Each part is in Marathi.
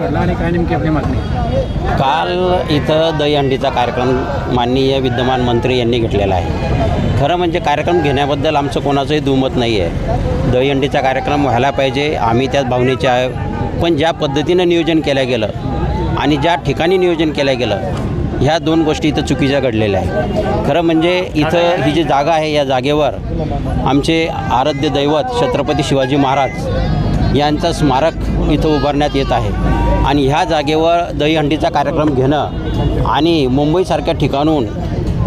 घडला आणि काय नेमकी आपली मागणी? काल इथं दहीहंडीचा कार्यक्रम माननीय विद्यमान मंत्री यांनी घेतलेला आहे. खरं म्हणजे कार्यक्रम घेण्याबद्दल आमचं कोणाचंही दुमत नाही आहे दहीहंडीचा कार्यक्रम व्हायला पाहिजे आम्ही त्याच भावनेचे आहे पण ज्या पद्धतीनं नियोजन केलं गेलं आणि ज्या ठिकाणी नियोजन केलं गेलं ह्या दोन गोष्टी इथं चुकीच्या घडलेल्या आहे खरं म्हणजे इथं ही जी जागा आहे या जागेवर आमचे आराध्य दैवत छत्रपती शिवाजी महाराज यांचं स्मारक इथं उभारण्यात येत आहे. आणि ह्या जागेवर दहीहंडीचा कार्यक्रम घेणं आणि मुंबईसारख्या ठिकाणून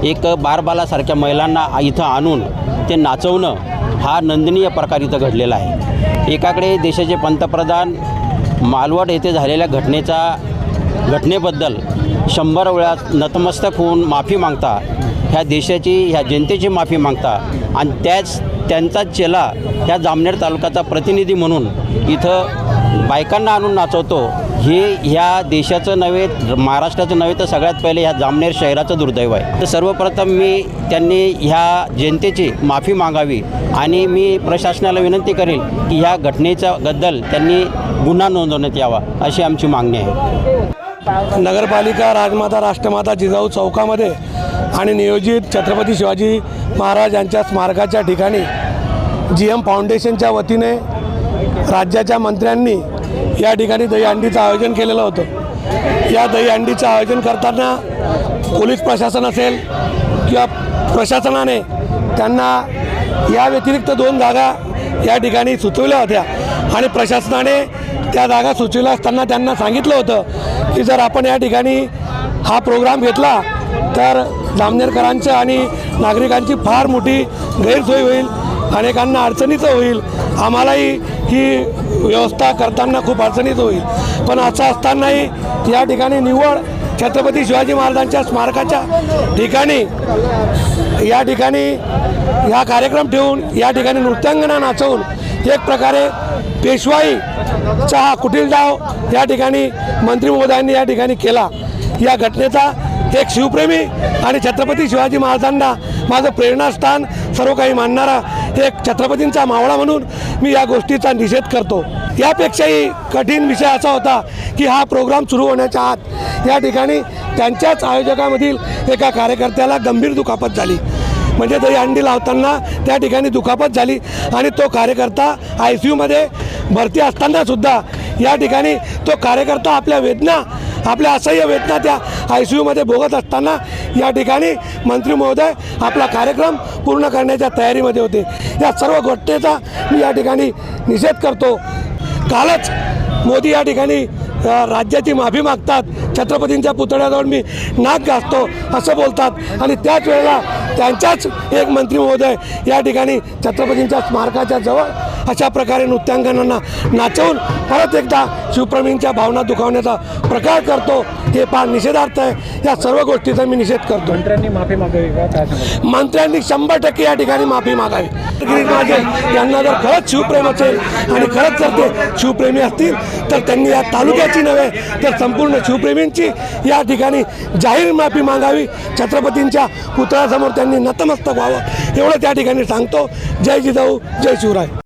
एक बारबालासारख्या महिलांना इथं आणून ते नाचवणं हा नंदनीय प्रकार इथं घडलेला आहे. एकाकडे देशाचे पंतप्रधान मालवड येथे झालेल्या घटनेचा घटनेबद्दल शंभर वेळा नतमस्तक होऊन माफी मागता ह्या देशाची ह्या जनतेची माफी मागता आणि त्याच त्यांचा चेला ह्या जामनेर तालुक्याचा प्रतिनिधी म्हणून इथं बायकांना आणून नाचवतो. हे ह्या देशाचं नव्हे महाराष्ट्राचं नव्हे तर सगळ्यात पहिले ह्या जामनेर शहराचं दुर्दैव आहे. तर सर्वप्रथम मी त्यांनी ह्या जनतेची माफी मागावी आणि मी प्रशासनाला विनंती करेल की ह्या घटनेच्या बद्दल त्यांनी गुन्हा नोंदवण्यात यावा अशी आमची मागणी आहे. नगरपालिका राजमाता राष्ट्रमाता जिजाऊ चौकामध्ये आणि नियोजित छत्रपती शिवाजी महाराज यांच्या स्मारकाच्या ठिकाणी जी एम फाउंडेशनच्या वतीने राज्याच्या मंत्र्यांनी या ठिकाणी दहीहंडीचं आयोजन केलेलं होतं. या दहीहंडीचं आयोजन करताना पोलीस प्रशासन असेल किंवा प्रशासनाने त्यांना या व्यतिरिक्त दोन जागा या ठिकाणी सुचवल्या होत्या आणि प्रशासनाने त्या जागा सुचवल्या असताना त्यांना सांगितलं होतं की जर आपण या ठिकाणी हा प्रोग्राम घेतला तर जामनेरकरांचं आणि नागरिकांची फार मोठी गैरसोय होईल अनेकांना अडचणीचं होईल. आम्हालाही ही व्यवस्था करताना खूप अडचणीचं होईल. पण असं असतानाही या ठिकाणी निवड छत्रपती शिवाजी महाराजांच्या स्मारकाच्या ठिकाणी या ठिकाणी हा कार्यक्रम ठेवून या ठिकाणी नृत्यांगना नाचवून एक प्रकारे पेशवाईचा हा कुटील डाव या ठिकाणी मंत्री महोदयांनी या ठिकाणी केला. या घटनेचा एक शिवप्रेमी आणि छत्रपती शिवाजी महाराजांना माझं प्रेरणास्थान सर्व काही मानणारा एक छत्रपतींचा मावळा म्हणून मी या गोष्टीचा निषेध करतो. यापेक्षाही कठीण विषय असा होता की हा प्रोग्राम सुरू होण्याच्या आत या ठिकाणी त्यांच्याच आयोजकामधील एका कार्यकर्त्याला गंभीर दुखापत झाली. म्हणजे तरी अंडी लावताना त्या ठिकाणी दुखापत झाली आणि तो कार्यकर्ता आय सी यूमध्ये भरती असतानासुद्धा या ठिकाणी तो कार्यकर्ता आपल्या वेदना आपल्या असह्य वेदना त्या आय सी यूमध्ये भोगत असताना या ठिकाणी मंत्री महोदय आपला कार्यक्रम पूर्ण करण्याच्या तयारीमध्ये होते. या सर्व घटनेचा मी या ठिकाणी निषेध करतो. कालच मोदी या ठिकाणी राज्याची माफी मागतात. छत्रपतींच्या पुतळ्याजवळ मी नाक घासतो असं बोलतात. आणि त्याच वेळेला त्यांच्याच एक मंत्री महोदय या ठिकाणी छत्रपतींच्या स्मारकाच्या जवळ अशा प्रकारे नृत्यांगनांना नाचवून परत एकदा शिवप्रेमींच्या भावना दुखावण्याचा प्रकार करतो. हे फार निषेधार्थ आहे. या सर्व गोष्टीचा मी निषेध करतो. मंत्र्यांनी माफी मागावी मंत्र्यांनी शंभर टक्के या ठिकाणी माफी मागावी. गिरीश महाजन यांना जर खरंच शिवप्रेम असेल आणि खरंच जर ते शिवप्रेमी असतील तर त्यांनी या तालुक्याची नव्हे तर संपूर्ण शिवप्रेमींची या ठिकाणी जाहीर माफी मागावी. छत्रपतींच्या पुतळ्यासमोर त्यांनी नतमस्तक व्हावं. एवढं त्या ठिकाणी सांगतो. जय जिजाऊ जय शिवराय.